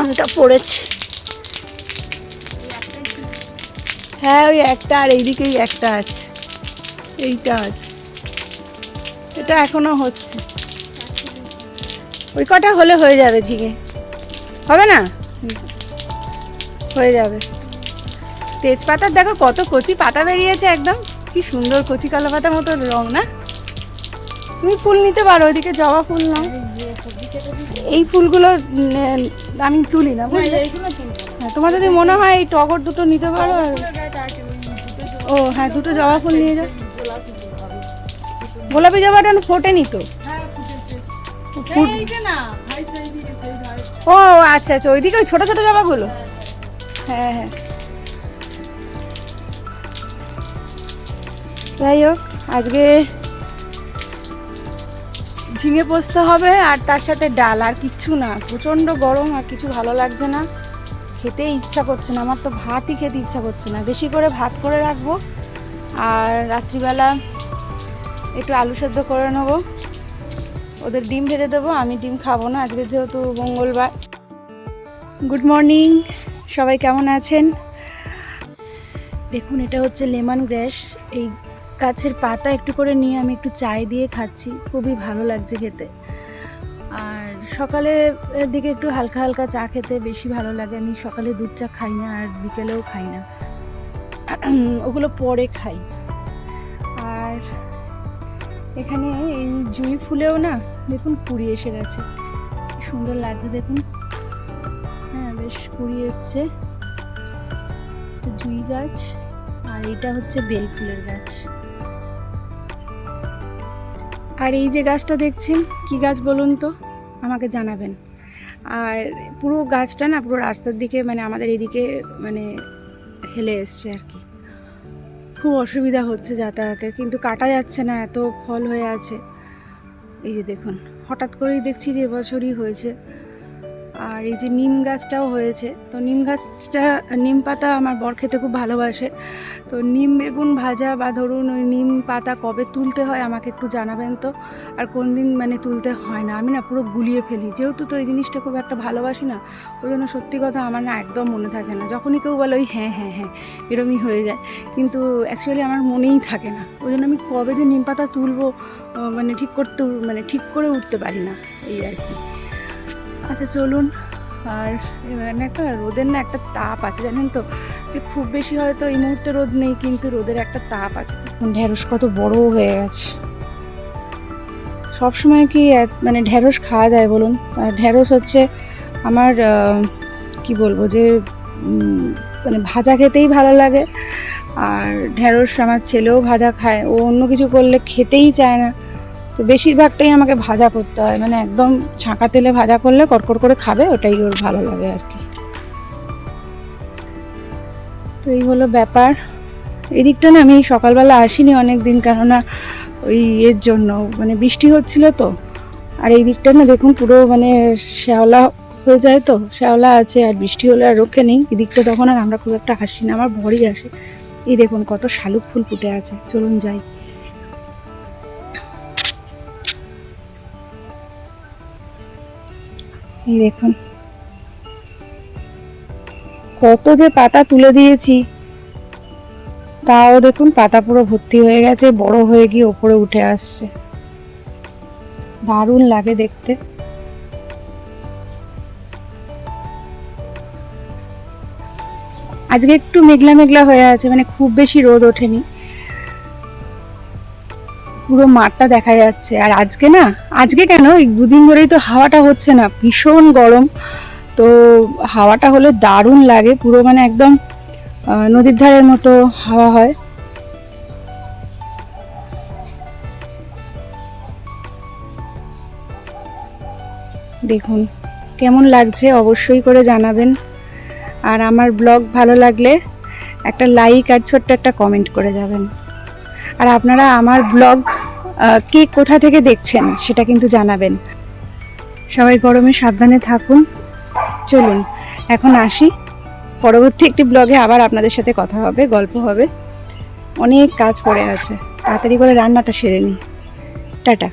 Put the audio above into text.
আমটা পড়েছে। হ্যাঁ ওই একটা আর এইদিকেই একটা আছে। এইটা আছে। এটা এখনও হচ্ছে। ওই কটা হলে হয়ে যাবে ঝিঙে। হবে না? হয়ে যাবে। তেজপাতার দেখো কত কচি পাতা বেরিয়েছে একদম। কি সুন্দর কচি কালো পাতার মতো রং, না? তুমি ফুল নিতে পারো ওইদিকে জবা ফুল নাও। এই ফুলগুলো আমি তুলি না হ্যাঁ তোমার যদি মনে হয় এই টগর দুটো নিতে পারো আর ও হ্যাঁ দুটো জবা ফুল নিয়ে যাও। গোলাপি জবাটা ফোটেনি তো? ও আচ্ছা আচ্ছা ওইদিকে ওই ছোটো ছোটো জবাগুলো? হ্যাঁ হ্যাঁ। যাই হোক আজকে ঝিঙে পোস্ত হবে আর তার সাথে ডাল, আর কিচ্ছু না। প্রচণ্ড গরম আর কিছু ভালো লাগছে না। খেতে ইচ্ছা করছে না, আমার তো ভাতই খেতে ইচ্ছা করছে না। বেশি করে ভাত করে রাখব। আর রাত্রিবেলা একটু আলু সেদ্ধ করে নেব। ওদের ডিম ভেজে দেবো, আমি ডিম খাব না, আজকে যেহেতু মঙ্গলবার। গুড মর্নিং, সবাই কেমন আছেন? দেখুন, এটা হচ্ছে লেমন গ্র্যাস এই গাছের পাতা একটু করে নিয়ে আমি একটু চায় দিয়ে খাচ্ছি। খুবই ভালো লাগছে খেতে। আর সকালে দিকে একটু হালকা হালকা চা খেতে বেশি ভালো লাগে। আমি সকালে দুধ চা খাই না আর বিকেলেও খাই না। ওগুলো পরে খাই। আর এখানে এই জুঁই ফুলেও না, দেখুন কুড়ি এসে গেছে। সুন্দর লাগছে দেখুন। হ্যাঁ বেশ কুড়ি এসছে। জুঁই গাছ। আর এটা হচ্ছে বেল ফুলের গাছ। আর এই যে গাছটা দেখছেন, কি গাছ বলুন তো? আমাকে জানাবেন। আর পুরো গাছটা না পুরো রাস্তার দিকে মানে আমাদের এদিকে মানে হেলে এসছে আর কি। খুব অসুবিধা হচ্ছে যাতায়াতে, কিন্তু কাটা যাচ্ছে না, এত ফল হয়ে আছে। এই যে দেখুন, হঠাৎ করেই দেখছি যে এবছরই হয়েছে। আর এই যে নিম গাছটাও হয়েছে। তো নিম গাছটা, নিম পাতা আমার বর খেতে খুব ভালোবাসে। তো নিম বেগুন ভাজা বা ধরুন ওই নিম পাতা কবে তুলতে হয় আমাকে একটু জানাবেন তো? আর কোন দিন মানে তুলতে হয় না, আমি না পুরো গুলিয়ে ফেলি। যেহেতু তো এই জিনিসটা খুব একটা ভালোবাসি না, ওই জন্য সত্যি কথা আমার না একদম মনে থাকে না। যখনই কেউ বলে ওই হ্যাঁ হ্যাঁ হ্যাঁ এরমই হয়ে যায়। কিন্তু অ্যাকচুয়ালি আমার মনেই থাকে না। ওই জন্য আমি কবে যে নিম পাতা তুলবো মানে ঠিক করতে মানে ঠিক করে উঠতে পারি না। এই আর কি। আচ্ছা চলুন। আর এখানে একটা রোদের না একটা তাপ আছে, জানেন তো? যে খুব বেশি হয়তো এই মুহূর্তে রোদ নেই, কিন্তু রোদের একটা তাপ আছে। ঢেঁড়স কত বড় হয়ে গেছে। সব সময় কি মানে ঢেঁড়স খাওয়া যায়, বলুন? আর ঢেঁড়স হচ্ছে আমার কি বলব যে মানে ভাজা খেতেই ভালো লাগে। আর ঢেঁড়স আমার ছেলেও ভাজা খায়, ও অন্য কিছু করলে খেতেই চায় না। তো বেশিরভাগটাই আমাকে ভাজা করতে হয়। মানে একদম ছাঁকা তেলে ভাজা করলে কড়কড় করে খাবে, ওটাই ওর ভালো লাগে আর কি। তো এই হলো ব্যাপার। এদিকটা না আমি সকালবেলা আসিনি অনেক দিন কেননা ওই এর জন্য মানে বৃষ্টি হচ্ছিল তো। আর এই দিকটা না দেখুন, পুরো মানে শ্যাওলা হয়ে যায় তো, শ্যাওলা আছে আর বৃষ্টি হলে আর রক্ষে নেই। এদিকটা তখন আর আমরা খুব একটা হাসি না, আমার ভরই আসে এই দেখুন কত শালুক ফুল ফুটে আছে, চলুন যাই। দেখুন। কত যে পাতা তুলে দিয়েছি, তাও দেখুন পাতা পুরো ভর্তি হয়ে গেছে, বড় হয়ে গিয়ে ওপরে উঠে আসছে। দারুণ লাগে দেখতে। আজকে একটু মেঘলা মেঘলা হয়ে আছে মানে খুব বেশি রোদ ওঠেনি। পুরো মাঠটা দেখা যাচ্ছে। আর আজকে না, আজকে কেন? এই দুদিন ধরেই তো হাওয়াটা হচ্ছে না, ভীষণ গরম। তো হাওয়াটা হলে দারুণ লাগে, পুরো মানে একদম নদীর ধারের মতো হাওয়া হয়। দেখুন, কেমন লাগছে অবশ্যই করে জানাবেন। আর আমার ব্লগ ভালো লাগলে একটা লাইক আর ছোট্ট একটা কমেন্ট করে যাবেন। আর আপনারা আমার ব্লগ কে কোথা থেকে দেখছেন সেটা কিন্তু জানাবেন। সবাই গরমে সাবধানে থাকুন। চলুন, এখন আসি। পরবর্তী একটি ব্লগে আবার আপনাদের সাথে কথা হবে, গল্প হবে। অনেক কাজ পড়ে আছে। তাড়াতাড়ি করে রান্নাটা সেরে নিই। টাটা।